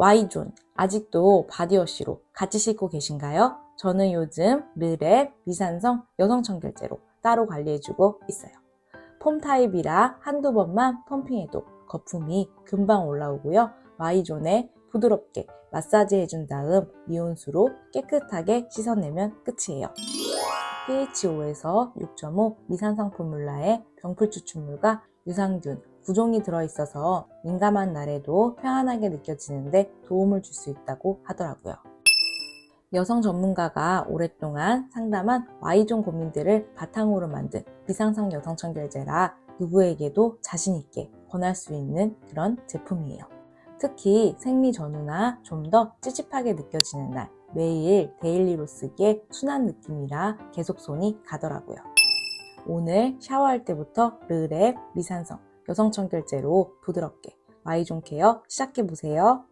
Y존 아직도 바디워시로 같이 씻고 계신가요? 저는 요즘 르랩 미산성 여성 청결제로 따로 관리해주고 있어요. 폼 타입이라 한두 번만 펌핑해도 거품이 금방 올라오고요. Y존에 부드럽게 마사지 해준 다음 미온수로 깨끗하게 씻어내면 끝이에요. pH 5에서 6.5 미산성 포뮬라에 병풀 추출물과 유산균, 구종이 들어있어서 민감한 날에도 편안하게 느껴지는데 도움을 줄 수 있다고 하더라고요. 여성 전문가가 오랫동안 상담한 Y존 고민들을 바탕으로 만든 비상성 여성 청결제라 누구에게도 자신있게 권할 수 있는 그런 제품이에요. 특히 생리 전후나 좀 더 찝찝하게 느껴지는 날, 매일 데일리로 쓰기에 순한 느낌이라 계속 손이 가더라고요. 오늘 샤워할 때부터 르랩 미산성 여성 청결제로 부드럽게 Y존 케어 시작해보세요.